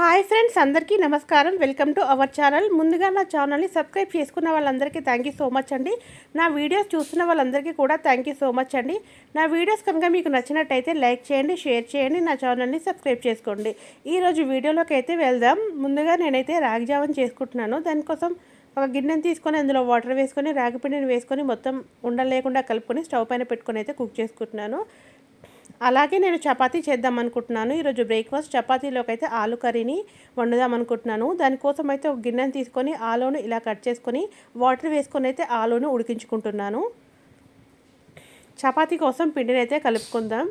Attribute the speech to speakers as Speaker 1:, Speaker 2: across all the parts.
Speaker 1: Hi friends అందరికీ నమస్కారం. Welcome to our channel. ముందుగా నా ఛానల్ని సబ్స్క్రైబ్ చేసుకున్న వాళ్ళందరికీ థ్యాంక్ యూ సో మచ్ అండి. నా వీడియోస్ చూస్తున్న వాళ్ళందరికీ కూడా థ్యాంక్ యూ సో మచ్ అండి. నా వీడియోస్ కనుక మీకు నచ్చినట్టయితే లైక్ చేయండి షేర్ చేయండి నా ఛానల్ని సబ్స్క్రైబ్ చేసుకోండి. ఈరోజు వీడియోలోకి అయితే వెళ్దాం. ముందుగా నేనైతే రాగి జావన్ చేసుకుంటున్నాను. దానికోసం ఒక గిన్నెని తీసుకొని అందులో వాటర్ వేసుకొని రాగి పిండిని వేసుకొని మొత్తం ఉండలేకుండా కలుపుకొని స్టవ్ పైన పెట్టుకొని అయితే కుక్ చేసుకుంటున్నాను. అలాగే నేను చపాతీ చేద్దాం అనుకుంటున్నాను ఈరోజు బ్రేక్ఫాస్ట్ చపాతీలోకి అయితే ఆలు కర్రీని వండుదాం అనుకుంటున్నాను దానికోసం అయితే ఒక గిన్నెని తీసుకొని ఆలును ఇలా కట్ చేసుకొని వాటర్ వేసుకొని అయితే ఆలును ఉడికించుకుంటున్నాను. చపాతీ కోసం పిండిని అయితే కలుపుకుందాం.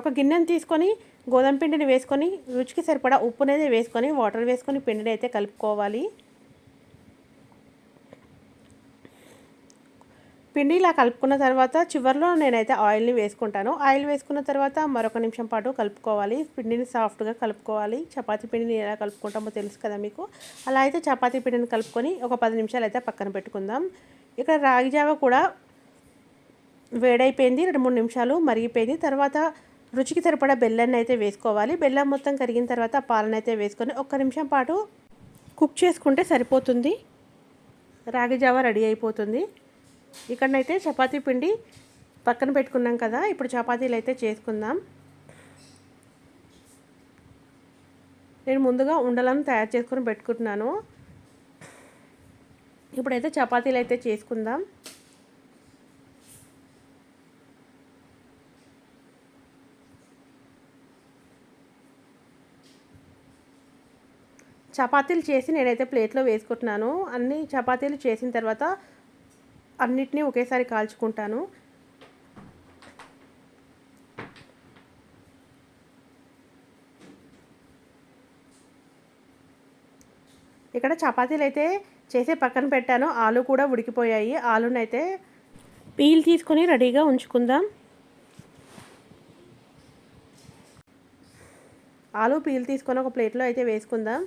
Speaker 1: ఒక గిన్నెని తీసుకొని గోధుమ పిండిని వేసుకొని రుచికి సరిపడా ఉప్పునైతే వేసుకొని వాటర్ వేసుకొని పిండిని అయితే కలుపుకోవాలి. పిండి ఇలా కలుపుకున్న తర్వాత చివరిలో నేనైతే ఆయిల్ని వేసుకుంటాను. ఆయిల్ వేసుకున్న తర్వాత మరొక నిమిషం పాటు కలుపుకోవాలి. పిండిని సాఫ్ట్గా కలుపుకోవాలి. చపాతీ పిండిని ఎలా కలుపుకుంటామో తెలుసు కదా మీకు? అలా అయితే చపాతీ పిండిని కలుపుకొని ఒక పది నిమిషాలు అయితే పక్కన పెట్టుకుందాం. ఇక్కడ రాగి జావ కూడా వేడైపోయింది. రెండు మూడు నిమిషాలు మరిగిపోయింది. తర్వాత రుచికి సరిపడా బెల్లాన్ని అయితే వేసుకోవాలి. బెల్లం మొత్తం కరిగిన తర్వాత పాలనైతే అయితే వేసుకొని ఒక్క నిమిషం పాటు కుక్ చేసుకుంటే సరిపోతుంది. రాగి జావ రెడీ అయిపోతుంది. ఇక్కడనైతే చపాతీ పిండి పక్కన పెట్టుకున్నాం కదా ఇప్పుడు చపాతీలు అయితే చేసుకుందాం. నేను ముందుగా ఉండలను తయారు చేసుకొని పెట్టుకుంటున్నాను. ఇప్పుడైతే చపాతీలు అయితే చేసుకుందాం. చపాతీలు చేసి నేనైతే ప్లేట్లో వేసుకుంటున్నాను. అన్ని చపాతీలు చేసిన తర్వాత అన్నిటినీ ఒకేసారి కాల్చుకుంటాను. ఇక్కడ చపాతీలు అయితే చేసే పక్కన పెట్టాను. ఆలు కూడా ఉడికిపోయాయి. ఆలునైతే పీల్ తీసుకొని రెడీగా ఉంచుకుందాం. ఆలు పీల్ తీసుకొని ఒక ప్లేట్లో అయితే వేసుకుందాం.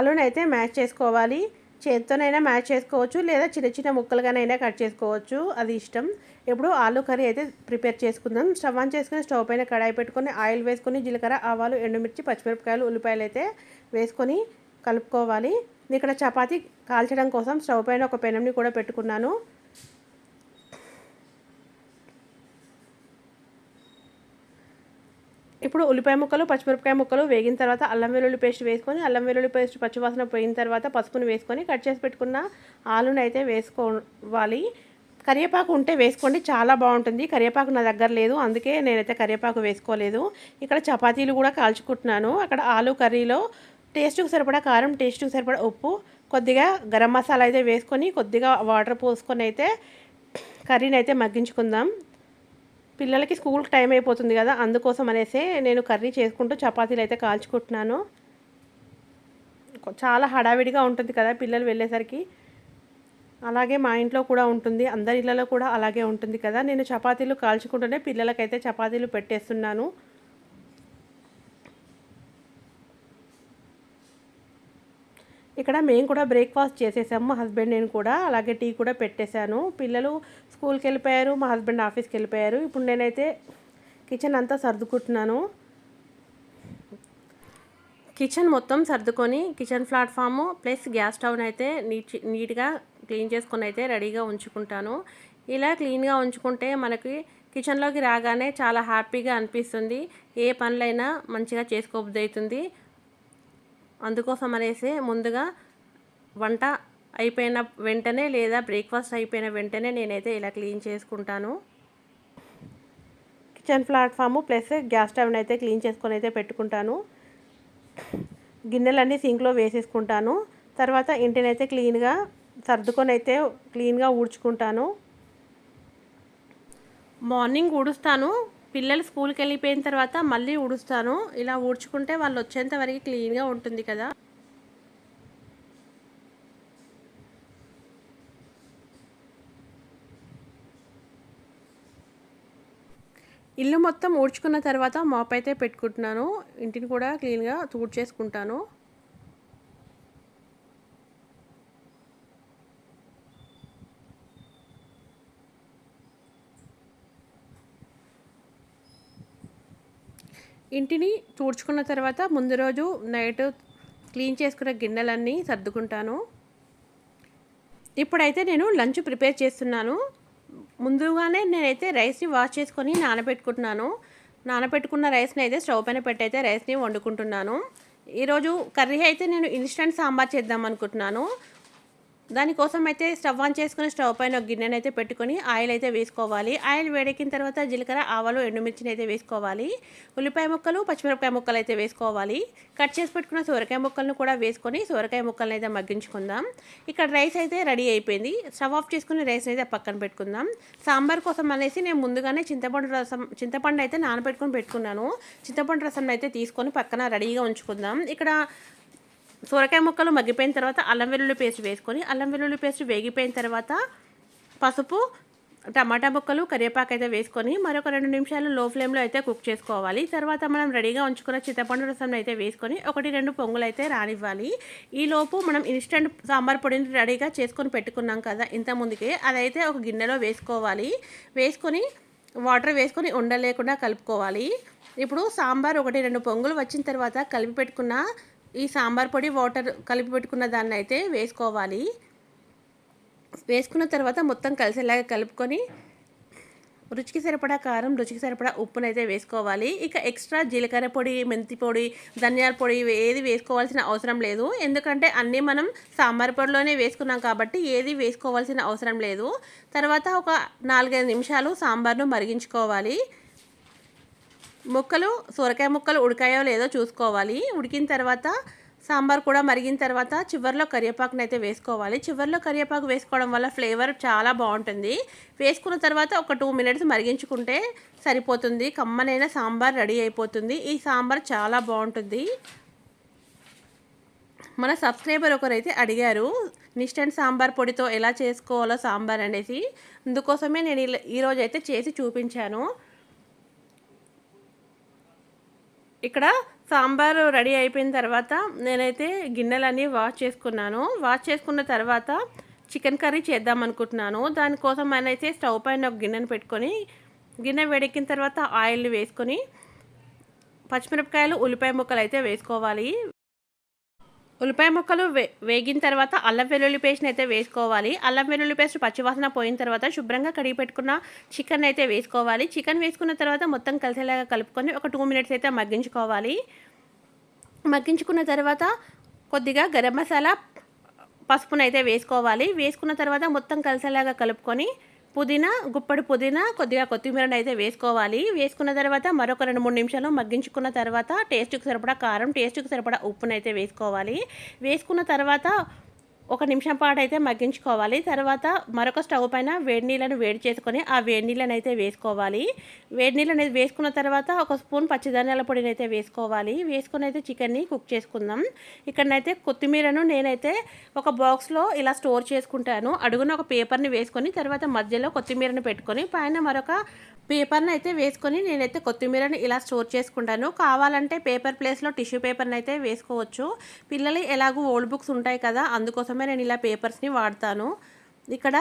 Speaker 1: ఆలుని అయితే మ్యాచ్ చేసుకోవాలి. చేతితోనైనా మ్యాచ్ చేసుకోవచ్చు. లేదా చిన్న చిన్న ముక్కలుగానైనా కట్ చేసుకోవచ్చు. అది ఇష్టం. ఇప్పుడు ఆలు కర్రీ అయితే ప్రిపేర్ చేసుకుందాం. స్టవ్ ఆన్ చేసుకుని స్టవ్ పైన కడాయి పెట్టుకొని ఆయిల్ వేసుకొని జీలకర్ర ఆవాలు ఎండుమిర్చి పచ్చిమిరపకాయలు ఉల్లిపాయలు అయితే వేసుకొని కలుపుకోవాలి. ఇక్కడ చపాతీ కాల్చడం కోసం స్టవ్ పైన ఒక పెనంని కూడా పెట్టుకున్నాను. ఇప్పుడు ఉల్లిపాయ ముక్కలు పచ్చిమిరపకాయ ముక్కలు వేగిన తర్వాత అల్లం వెల్లుల్లి పేస్ట్ వేసుకొని అల్లం వెల్లుల్లి పేస్ట్ పచ్చివాసన పోయిన తర్వాత పసుపును వేసుకొని కట్ చేసి పెట్టుకున్న ఆలుని అయితే వేసుకోవాలి. కరివేపాకు ఉంటే వేసుకోండి చాలా బాగుంటుంది. కరివేపాకు నా దగ్గర లేదు అందుకే నేనైతే కరివేపాకు వేసుకోలేదు. ఇక్కడ చపాతీలు కూడా కాల్చుకుంటున్నాను. అక్కడ ఆలు కర్రీలో టేస్ట్కి సరిపడా కారం టేస్ట్కి సరిపడా ఉప్పు కొద్దిగా గరం మసాలా అయితే వేసుకొని కొద్దిగా వాటర్ పోసుకొని అయితే కర్రీని అయితే మగ్గించుకుందాం. పిల్లలకి స్కూల్ టైం అయిపోతుంది కదా అందుకోసం అనేసి నేను కర్రీ చేసుకుంటూ చపాతీలు అయితే కాల్చుకుంటున్నాను. చాలా హడావిడిగా ఉంటుంది కదా పిల్లలు వెళ్ళేసరికి. అలాగే మా ఇంట్లో కూడా ఉంటుంది అందరి ఇళ్ళలో కూడా అలాగే ఉంటుంది కదా. నేను చపాతీలు కాల్చుకుంటూనే పిల్లలకైతే చపాతీలు పెట్టేస్తున్నాను. ఇక్కడ మేము కూడా బ్రేక్ఫాస్ట్ చేసేసాము. మా హస్బెండ్ నేను కూడా అలాగే టీ కూడా పెట్టేశాను. పిల్లలు స్కూల్కి వెళ్ళిపోయారు మా హస్బెండ్ ఆఫీస్కి వెళ్ళిపోయారు. ఇప్పుడు నేనైతే కిచెన్ అంతా సర్దుకుంటున్నాను. కిచెన్ మొత్తం సర్దుకొని కిచెన్ ప్లాట్ఫాము ప్లస్ గ్యాస్ స్టవ్ని అయితే నీట్ నీట్గా క్లీన్ చేసుకొని అయితే రెడీగా ఉంచుకుంటాను. ఇలా క్లీన్గా ఉంచుకుంటే మనకి కిచెన్లోకి రాగానే చాలా హ్యాపీగా అనిపిస్తుంది. ఏ పనులైనా మంచిగా చేసుకోబుద్ది అవుతుంది. అందుకోసం అనేసి ముందుగా వంట అయిపోయిన వెంటనే లేదా బ్రేక్ఫాస్ట్ అయిపోయిన వెంటనే నేనైతే ఇలా క్లీన్ చేసుకుంటాను. కిచెన్ ప్లాట్ఫామ్ ప్లస్ గ్యాస్ స్టవ్ని అయితే క్లీన్ చేసుకొని అయితే పెట్టుకుంటాను. గిన్నెలన్నీ సింక్లో వేసేసుకుంటాను. తర్వాత ఇంటినైతే క్లీన్గా సర్దుకొని అయితే క్లీన్గా ఊడ్చుకుంటాను. మార్నింగ్ ఊడుస్తాను. పిల్లలు స్కూల్కి వెళ్ళిపోయిన తర్వాత మళ్ళీ ఊడుస్తాను. ఇలా ఊడ్చుకుంటే వాళ్ళు వచ్చేంత వరకు క్లీన్గా ఉంటుంది కదా. ఇల్లు మొత్తం ఊడ్చుకున్న తర్వాత మాప్ అయితే పెట్టుకుంటున్నాను. ఇంటిని కూడా క్లీన్గా చేసుకుంటాను ఇంటిని తుడుచుకున్న తర్వాత ముందు రోజు నైట్ క్లీన్ చేసుకున్న గిన్నెలన్నీ సర్దుకుంటాను. ఇప్పుడైతే నేను లంచ్ ప్రిపేర్ చేస్తున్నాను. ముందుగానే నేనైతే రైస్ని వాష్ చేసుకొని నానబెట్టుకుంటున్నాను. నానబెట్టుకున్న రైస్ని అయితే స్టవ్ పైన పెట్టయితే రైస్ని వండుకుంటున్నాను. ఈరోజు కర్రీ అయితే నేను ఇన్స్టెంట్ సాంబార్ చేద్దాం అనుకుంటున్నాను. దానికోసం అయితే స్టవ్ ఆన్ చేసుకుని స్టవ్ పైన ఒక గిన్నెని అయితే పెట్టుకొని ఆయిల్ అయితే వేసుకోవాలి. ఆయిల్ వేడెక్కిన తర్వాత జీలకర్ర ఆవాలు ఎండుమిర్చిని అయితే వేసుకోవాలి. ఉల్లిపాయ ముక్కలు పచ్చిమిరపకాయ ముక్కలు అయితే వేసుకోవాలి. కట్ చేసి పెట్టుకున్న సొరకాయ ముక్కలను కూడా వేసుకొని సొరకాయ ముక్కలను అయితే మగ్గించుకుందాం. ఇక్కడ రైస్ అయితే రెడీ అయిపోయింది. స్టవ్ ఆఫ్ చేసుకుని రైస్ అయితే పక్కన పెట్టుకుందాం. సాంబార్ కోసం అనేసి నేను ముందుగానే చింతపండు రసం చింతపండు అయితే నానబెట్టుకొని పెట్టుకున్నాను. చింతపండు రసం అయితే తీసుకొని పక్కన రెడీగా ఉంచుకుందాం. ఇక్కడ సొరకాయ ముక్కలు మగ్గిపోయిన తర్వాత అల్లం వెల్లుల్లి పేస్ట్ వేసుకొని అల్లం వెల్లుల్లి పేస్ట్ వేగిపోయిన తర్వాత పసుపు టమాటా ముక్కలు కరివేపాకు అయితే వేసుకొని మరొక రెండు నిమిషాలు లో ఫ్లేమ్లో అయితే కుక్ చేసుకోవాలి. తర్వాత మనం రెడీగా ఉంచుకున్న చింతపండు రసం అయితే వేసుకొని ఒకటి రెండు పొంగులు అయితే రానివ్వాలి. ఈలోపు మనం ఇన్స్టెంట్ సాంబార్ పొడిని రెడీగా చేసుకొని పెట్టుకున్నాం కదా ఇంత ముందుకే అదైతే ఒక గిన్నెలో వేసుకోవాలి. వేసుకొని వాటర్ వేసుకొని ఉండలేకుండా కలుపుకోవాలి. ఇప్పుడు సాంబార్ ఒకటి రెండు పొంగులు వచ్చిన తర్వాత కలిపి పెట్టుకున్న ఈ సాంబార్ పొడి వాటర్ కలిపి పెట్టుకున్న దాన్ని అయితే వేసుకోవాలి. వేసుకున్న తర్వాత మొత్తం కలిసేలాగా కలుపుకొని రుచికి సరిపడా కారం రుచికి సరిపడా ఉప్పునైతే వేసుకోవాలి. ఇక ఎక్స్ట్రా జీలకర్ర పొడి మెంతి పొడి ధనియాల పొడి ఏది వేసుకోవాల్సిన అవసరం లేదు. ఎందుకంటే అన్నీ మనం సాంబార్ పొడిలోనే వేసుకున్నాం కాబట్టి ఏది వేసుకోవాల్సిన అవసరం లేదు. తర్వాత ఒక నాలుగైదు నిమిషాలు సాంబార్ను మరిగించుకోవాలి. ముక్కలు సొరకాయ ముక్కలు ఉడికాయో లేదో చూసుకోవాలి. ఉడికిన తర్వాత సాంబార్ కూడా మరిగిన తర్వాత చివరిలో కరివేపాకుని అయితే వేసుకోవాలి. చివరిలో కరివేపాకు వేసుకోవడం వల్ల ఫ్లేవర్ చాలా బాగుంటుంది. వేసుకున్న తర్వాత ఒక టూ మినిట్స్ మరిగించుకుంటే సరిపోతుంది. కమ్మనైన సాంబార్ రెడీ అయిపోతుంది. ఈ సాంబార్ చాలా బాగుంటుంది. మన సబ్స్క్రైబర్ ఒకరైతే అడిగారు నిస్టెంట్ సాంబార్ పొడితో ఎలా చేసుకోవాలో సాంబార్ అనేసి. అందుకోసమే నేను ఈరోజు అయితే చేసి చూపించాను. ఇక్కడ సాంబార్ రెడీ అయిపోయిన తర్వాత నేనైతే గిన్నెలన్నీ వాష్ చేసుకున్నాను. వాష్ చేసుకున్న తర్వాత చికెన్ కర్రీ చేద్దాం అనుకుంటున్నాను. దానికోసం అయితే స్టవ్ పైన ఒక గిన్నెను పెట్టుకొని గిన్నె వేడెక్కిన తర్వాత ఆయిల్ వేసుకొని పచ్చిమిరపకాయలు ఉల్లిపాయ ముక్కలు అయితే వేసుకోవాలి. ఉల్లిపాయ ముక్కలు వే వేగిన తర్వాత అల్లం వెల్లుల్లి పేస్ట్ని అయితే వేసుకోవాలి. అల్లం వెల్లుల్లి పేస్ట్ పచ్చివాసన పోయిన తర్వాత శుభ్రంగా కడిగి పెట్టుకున్న చికెన్ అయితే వేసుకోవాలి. చికెన్ వేసుకున్న తర్వాత మొత్తం కలిసేలాగా కలుపుకొని ఒక టూ మినిట్స్ అయితే మగ్గించుకోవాలి. మగ్గించుకున్న తర్వాత కొద్దిగా గరం మసాలా పసుపునైతే వేసుకోవాలి. వేసుకున్న తర్వాత మొత్తం కలిసేలాగా కలుపుకొని పుదీనా గుప్పడి పుదీనా కొద్దిగా కొత్తిమీరని అయితే వేసుకోవాలి. వేసుకున్న తర్వాత మరొక రెండు మూడు నిమిషాలు మగ్గించుకున్న తర్వాత టేస్ట్కి సరిపడా కారం టేస్ట్కి సరిపడా ఉప్పునైతే వేసుకోవాలి. వేసుకున్న తర్వాత ఒక నిమిషం పాటు అయితే మగ్గించుకోవాలి. తర్వాత మరొక స్టవ్ పైన వేడి నీళ్ళను వేడి చేసుకొని ఆ వేడి నీళ్ళని అయితే వేసుకోవాలి. వేడి నీళ్ళు అనేది వేసుకున్న తర్వాత ఒక స్పూన్ పచ్చిధాన్యాల పొడిని అయితే వేసుకోవాలి. వేసుకొని అయితే చికెన్ని కుక్ చేసుకుందాం. ఇక్కడనైతే కొత్తిమీరను నేనైతే ఒక బాక్స్లో ఇలా స్టోర్ చేసుకుంటాను. అడుగున ఒక పేపర్ని వేసుకొని తర్వాత మధ్యలో కొత్తిమీరను పెట్టుకొని పైన మరొక పేపర్ని అయితే వేసుకొని నేనైతే కొత్తిమీరని ఇలా స్టోర్ చేసుకుంటాను. కావాలంటే పేపర్ ప్లేస్లో టిష్యూ పేపర్ని అయితే వేసుకోవచ్చు. పిల్లలు ఎలాగో ఓల్డ్ బుక్స్ ఉంటాయి కదా అందుకోసం కోసమే నేను ఇలా పేపర్స్ని వాడతాను. ఇక్కడ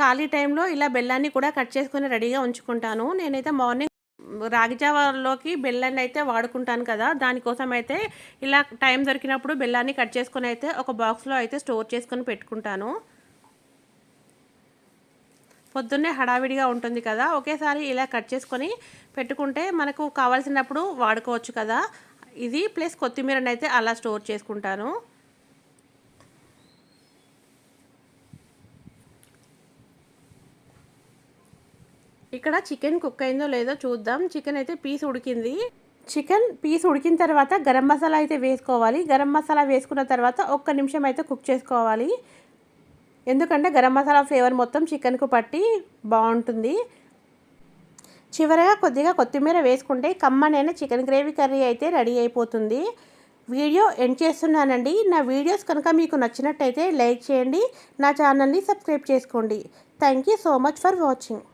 Speaker 1: ఖాళీ టైంలో ఇలా బెల్లాన్ని కూడా కట్ చేసుకొని రెడీగా ఉంచుకుంటాను. నేనైతే మార్నింగ్ రాగిజావలోకి బెల్లాన్ని అయితే వాడుకుంటాను కదా దానికోసం అయితే ఇలా టైం దొరికినప్పుడు బెల్లాన్ని కట్ చేసుకొని అయితే ఒక బాక్స్లో అయితే స్టోర్ చేసుకొని పెట్టుకుంటాను. పొద్దున్నే హడావిడిగా ఉంటుంది కదా ఒకేసారి ఇలా కట్ చేసుకొని పెట్టుకుంటే మనకు కావాల్సినప్పుడు వాడుకోవచ్చు కదా. ఇది ప్లస్ కొత్తిమీరని అయితే అలా స్టోర్ చేసుకుంటాను. ఇక్కడ చికెన్ కుక్ అయిందో లేదో చూద్దాం. చికెన్ అయితే పీస్ ఉడికింది. చికెన్ పీస్ ఉడికిన తర్వాత గరం మసాలా అయితే వేసుకోవాలి. గరం మసాలా వేసుకున్న తర్వాత ఒక్క నిమిషం అయితే కుక్ చేసుకోవాలి. ఎందుకంటే గరం మసాలా ఫ్లేవర్ మొత్తం చికెన్కు పట్టి బాగుంటుంది. చివరగా కొద్దిగా కొత్తిమీర వేసుకుంటే కమ్మనైన చికెన్ గ్రేవీ కర్రీ అయితే రెడీ అయిపోతుంది. వీడియో ఎండ్ చేస్తున్నానండి. నా వీడియోస్ కనుక మీకు నచ్చినట్టయితే లైక్ చేయండి. నా ఛానల్ని సబ్స్క్రైబ్ చేసుకోండి. Thank you so much for watching.